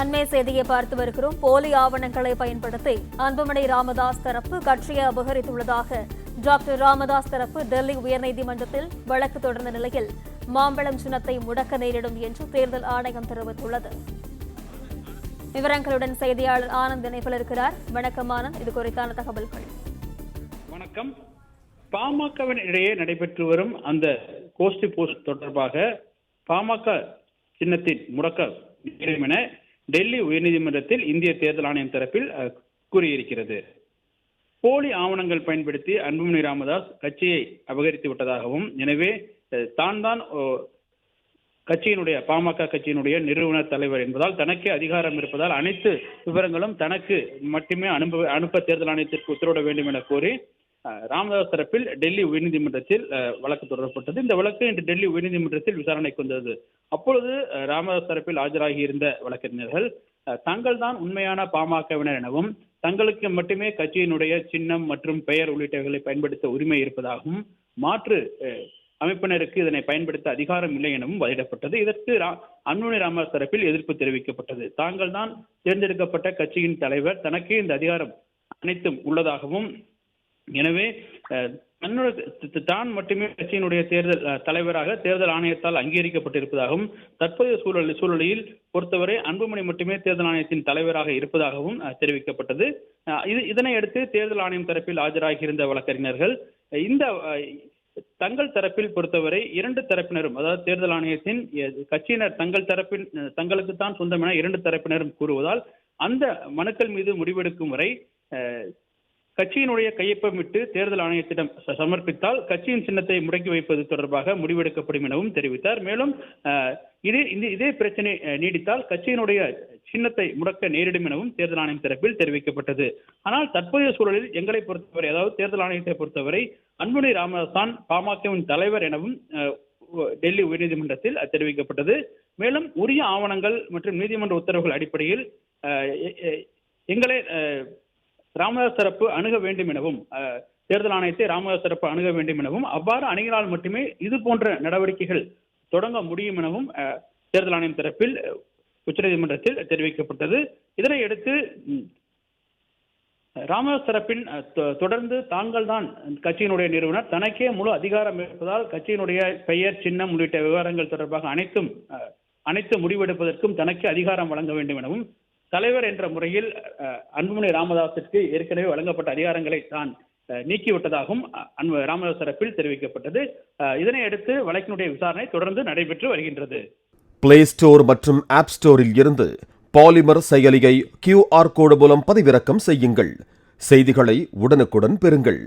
அண்மை செய்தியை பார்த்து வருகிறோம். போலி ஆவணங்களை பயன்படுத்தி அன்புமணி ராமதாஸ் தரப்பு கட்சியை அபகரித்துள்ளதாக டாக்டர் ராமதாஸ் தரப்பு டெல்லி உயர்நீதிமன்றத்தில் வழக்கு தொடர்ந்த நிலையில் மாம்பழம் சின்னத்தை முடக்க நேரிடும் என்று தேர்தல் ஆணையம் தெரிவித்துள்ளது. விவரங்களுடன் செய்தியாளர் ஆனந்த் இணைப்பில் இருக்கிறார். வணக்கம் ஆனந்த். இது குறித்தான தகவல்கள். வணக்கம். பாமகவின் இடையே நடைபெற்று வரும் அந்த கோஷ்டி போஸ்ட் தொடர்பாக பாமக சின்னத்தின் முடக்க நேரும் என டெல்லி உயர்நீதிமன்றத்தில் இந்திய தேர்தல் ஆணையம் தரப்பில் கூறியிருக்கிறது. போலி ஆவணங்கள் பயன்படுத்தி அன்புமணி ராமதாஸ் கட்சியை அபகரித்து விட்டதாகவும் எனவே தான் தான் ஓ, கட்சியினுடைய பாமக கட்சியினுடைய நிறுவனர் தலைவர் என்பதால் தனக்கே அதிகாரம் இருப்பதால் அனைத்து விவரங்களும் தனக்கு மட்டுமே அனுப்ப அனுப்ப தேர்தல் ஆணையத்திற்கு உத்தரவிட வேண்டும் என கோரி ராமதாஸ் தரப்பில் டெல்லி உயர்நீதிமன்றத்தில் அஹ், வழக்கு தொடரப்பட்டது. இந்த வழக்கு இன்று டெல்லி உயர்நீதிமன்றத்தில் விசாரணைக்கு வந்தது. அப்பொழுது ராமதாஸ் தரப்பில் ஆஜராகி இருந்த வழக்கறிஞர்கள் அஹ், தாங்கள் தான் உண்மையான பாமகவினர் எனவும் தங்களுக்கு மட்டுமே கட்சியினுடைய சின்னம் மற்றும் பெயர் உள்ளிட்டவைகளை பயன்படுத்த உரிமை இருப்பதாகவும் மாற்று அஹ், அமைப்பினருக்கு இதனை பயன்படுத்த அதிகாரம் இல்லை எனவும் வாதிடப்பட்டது இதற்கு ரா- அன்புமணி ராமதாஸ் தரப்பில் எதிர்ப்பு தெரிவிக்கப்பட்டது. தாங்கள் தான் தேர்ந்தெடுக்கப்பட்ட கட்சியின் தலைவர். தனக்கே இந்த அதிகாரம் அனைத்தும் உள்ளதாகவும் எனவே அஹ், தான் மட்டுமே கட்சியினுடைய தேர்தல் தலைவராக தேர்தல் ஆணையத்தால் அங்கீகரிக்கப்பட்டிருப்பதாகவும் தற்போதைய சூழல் சூழலில் பொறுத்தவரை அன்புமணி மட்டுமே தேர்தல் ஆணையத்தின் தலைவராக இருப்பதாகவும் தெரிவிக்கப்பட்டது. இது இதனை அடுத்து தேர்தல் ஆணையம் தரப்பில் ஆஜராகியிருந்த வழக்கறிஞர்கள் இந்த தங்கள் தரப்பில் பொறுத்தவரை இரண்டு தரப்பினரும் அதாவது தேர்தல் ஆணையத்தின் கட்சியினர் தங்கள் தரப்பில் தங்களுக்கு தான் சொந்தம் என இரண்டு தரப்பினரும் கூறுவதால் அந்த மனுக்கள் மீது முடிவெடுக்கும் வரை கட்சியினுடைய கட்சியினுடைய கையொப்பமிட்டு தேர்தல் ஆணையத்திடம் சமர்ப்பித்தால் கட்சியின் சின்னத்தை முடக்கி வைப்பது தொடர்பாக முடிவெடுக்கப்படும் எனவும் தெரிவித்தார். மேலும் இதே இந்த இதே பிரச்சனை நீடித்தால் கட்சியினுடைய சின்னத்தை முடக்க நேரிடும் எனவும் தேர்தல் ஆணையம் தரப்பில் தெரிவிக்கப்பட்டது. ஆனால் தற்போதைய சூழலில் எங்களை பொறுத்தவரை அதாவது தேர்தல் ஆணையத்தை பொறுத்தவரை அன்புமணி ராமதாஸ் தான் பாமகவின் தலைவர் எனவும் அஹ், டெல்லி உயர்நீதிமன்றத்தில் தெரிவிக்கப்பட்டது. மேலும் உரிய ஆவணங்கள் மற்றும் நீதிமன்ற உத்தரவுகள் அடிப்படையில் அஹ், எங்களை அஹ், ராமதாஸ் தரப்பு அணுக வேண்டும் எனவும் தேர்தல் ஆணையத்தை ராமதாஸ் தரப்பு அணுக வேண்டும் எனவும் அவ்வாறு அணுகினால் மட்டுமே இது போன்ற நடவடிக்கைகள் தொடங்க முடியும் எனவும் தேர்தல் ஆணையம் தரப்பில் உச்சநீதிமன்றத்தில் தெரிவிக்கப்பட்டது. இதனை அடுத்து ராமதாஸ் தரப்பின் தொ- தொடர்ந்து தாங்கள் தான் கட்சியினுடைய நிறுவனர். தனக்கே முழு அதிகாரம் இருப்பதால் கட்சியினுடைய பெயர் சின்னம் உள்ளிட்ட விவகாரங்கள் தொடர்பாக அனைத்தும் அனைத்து முடிவெடுப்பதற்கும் தனக்கே அதிகாரம் வழங்க வேண்டும் எனவும் தலைவர் என்ற முறையில் அன்புமணி ராமதாசிற்கு ஏற்கனவே வழங்கப்பட்ட அதிகாரங்களை தான் நீக்கிவிட்டதாகவும் அன்பு ராமதாஸ் தரப்பில் தெரிவிக்கப்பட்டது. இதனையடுத்து இதனை அடுத்து வழக்கினுடைய விசாரணை தொடர்ந்து நடைபெற்று வருகின்றது. பிளே ஸ்டோர் மற்றும் ஆப் ஸ்டோரில் இருந்து பாலிமர் செயலியை கியூஆர் கோடு மூலம் பதிவிறக்கம் செய்யுங்கள். செய்திகளை உடனுக்குடன் பெறுங்கள்.